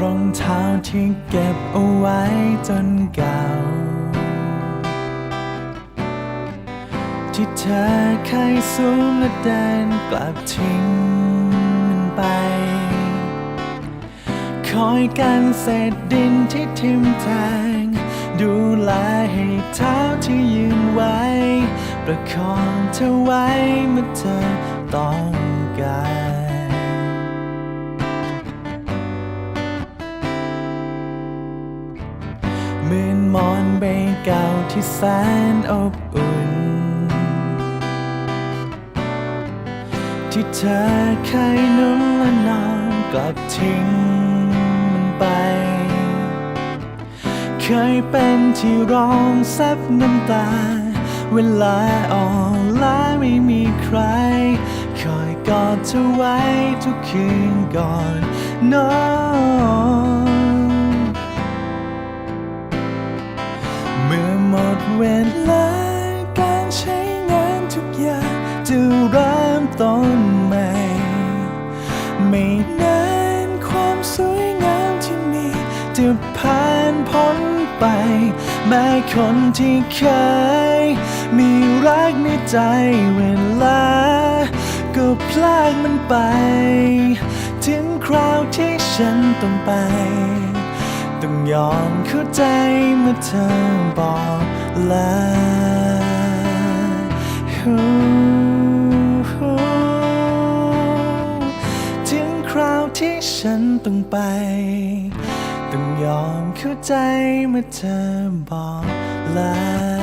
รองเท้าที่เก็บเอาไว้จนเก่า ที่เธอเคยสูงและเดินกลับทิ้งมันไป คอยกันเศษดินที่ทิ่มแทง ดูแลให้เท้าที่ยืนไว้ ประคองเธอไว้เมื่อเธอต้อง เหมือนหมอนใบเก่าที่แสนอบอุ่น ที่เธอเคยนุ่มและนอนกลับทิ้งมันไป เคยเป็นที่ร้องซับน้ำตา เวลาอ่อนล้าไม่มีใคร คอยกอดเธอไว้ทุกคืนก่อนนอน เวลาการใช้งานทุกอย่างจะเริ่มต้นใหม่ ไม่นานความสวยงามที่มีจะผ่านพ้นไป แม้คนที่เคย มีรักในใจเวลา ก็พลาดมันไป ถึงคราวที่ฉันต้องไป ต้องยอมเข้าใจเมื่อเธอบอก ละถึงคราวที่ฉันต้องไป ต้องยอมเข้าใจเมื่อเธอบอกลา